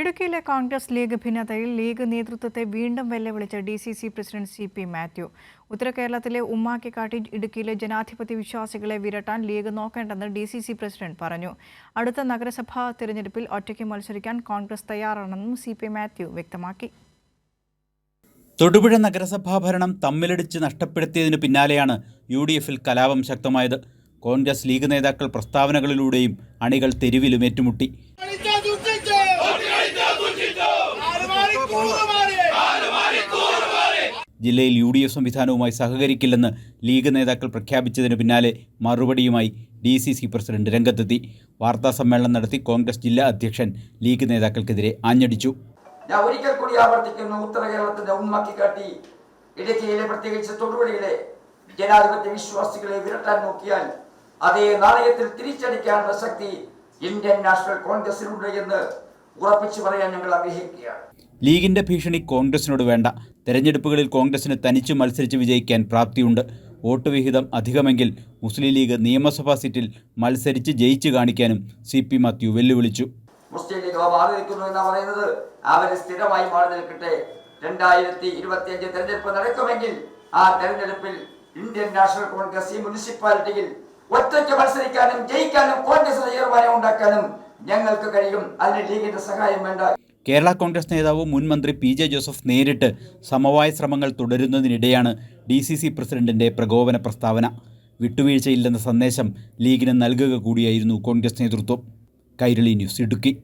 ഇടുക്കിയിലെ Congress league ഭിന്നതയിൽ league നേതൃത്വത്തെ വീണ്ടും വെല്ലുവിളിച്ച D C C president C P Mathew. ഉത്തര കേരളത്തിലെ ഉമ്മാക്കിക്കാട്ടി ഇടുക്കിയിലെ ജനാധിപത്യ വിശ്വാസികളെ വിരട്ടാൻ ലീഗ് നോക്കേണ്ടെന്ന് ഡി സി സി പ്രസിഡന്റ് പറഞ്ഞു. അടുത്ത നഗരസഭാ തിരഞ്ഞെടുപ്പിൽ ഒറ്റയ്ക്ക് മത്സരിക്കാൻ കോൺഗ്രസ് തയ്യാറാണെന്നും സി പി മാത്യു വ്യക്തമാക്കി. തൊടുപുഴ നഗരസഭാ ഭരണം തമ്മിലടിച്ച് നഷ്ടപ്പെടുത്തിയതിനു പിന്നാലെയാണ് യു ഡി എഫിൽ കലാപം ശക്തമായത്. കോൺഗ്രസ് ലീഗ് നേതാക്കൾ പ്രസ്താവനകളിലൂടെയും അണികൾ തെരുവിലും ഏറ്റുമുട്ടി. ജില്ലയിൽ യു ഡി എഫ് സംവിധാനവുമായി സഹകരിക്കില്ലെന്ന് ലീഗ് നേതാക്കൾ പ്രഖ്യാപിച്ചതിന് പിന്നാലെ മറുപടിയുമായി ഡി സി സി പ്രസിഡന്റ് രംഗത്തെത്തി. വാർത്താ സമ്മേളനം നടത്തി കോൺഗ്രസ് ജില്ലാ അധ്യക്ഷൻ ലീഗ് നേതാക്കൾക്കെതിരെ ആഞ്ഞടിച്ചു. ഞാൻ ഒരിക്കൽ കൂടി ആവർത്തിക്കുന്നു ഉത്തര കേരളത്തിന്റെ ഉമ്മക്കി കാട്ടി. ഇടുക്കിയിലെ പ്രത്യേകിച്ച് തൊടുപുഴയിലെ ജനാധിപത്യ വിശ്വാസികളെ വിരട്ടാൻ നോക്കിയാൽ അതേ നാണയത്തിൽ തിരിച്ചടിക്കാനുള്ള ശക്തി ഇന്ത്യൻ നാഷണൽ കോൺഗ്രസിനുണ്ട് എന്ന് ഉറപ്പിച്ചു പറയാൻ ഞങ്ങൾ ആഗ്രഹിക്കുകയാണ്. ലീഗിന്റെ ഭീഷണി കോൺഗ്രസിനോട് വേണ്ട. തെരഞ്ഞെടുപ്പുകളിൽ കോൺഗ്രസിന് തനിച്ചു മത്സരിച്ച് വിജയിക്കാൻ പ്രാപ്തിയുണ്ട്. വോട്ട് വിഹിതം അധികമെങ്കിൽ മുസ്ലിം ലീഗ് നിയമസഭാ സീറ്റിൽ മത്സരിച്ച് ജയിച്ചു കാണിക്കാനും സി പി മാത്യു വെല്ലുവിളിച്ചു. മുസ്ലിം ലീഗ് മാറി നിൽക്കുന്നു എന്നാണ് പറയുന്നത്. അവർ സ്ഥിരമായി മാറി നിൽക്കട്ടെ. രണ്ടായിരത്തി ഇരുപത്തി അഞ്ച് തെരഞ്ഞെടുപ്പ് നടക്കുമെങ്കിൽ ആ തെരഞ്ഞെടുപ്പിൽ ഇന്ത്യൻ നാഷണൽ കോൺഗ്രസ് ഈ മുനിസിപ്പാലിറ്റിയിൽ ഒറ്റയ്ക്ക് മത്സരിക്കാനും ജയിക്കാനും കോൺഗ്രസ് തീരുമാനം ഉണ്ടാക്കാനും ഞങ്ങൾക്ക് കഴിയും. അതിന് ലീഗിന്റെ സഹായം വേണ്ട. കേരള കോൺഗ്രസ് നേതാവ് മുൻ മന്ത്രി പി ജെ ജോസഫ് നേരിട്ട് സമവായ ശ്രമങ്ങൾ തുടരുന്നതിനിടെയാണ് ഡി സി സി പ്രസിഡന്റിന്റെ പ്രകോപന പ്രസ്താവന. വിട്ടുവീഴ്ചയില്ലെന്ന സന്ദേശം ലീഗിന് നൽകുക കൂടിയായിരുന്നു കോൺഗ്രസ് നേതൃത്വം. കൈരളി ന്യൂസ് ഇടുക്കി.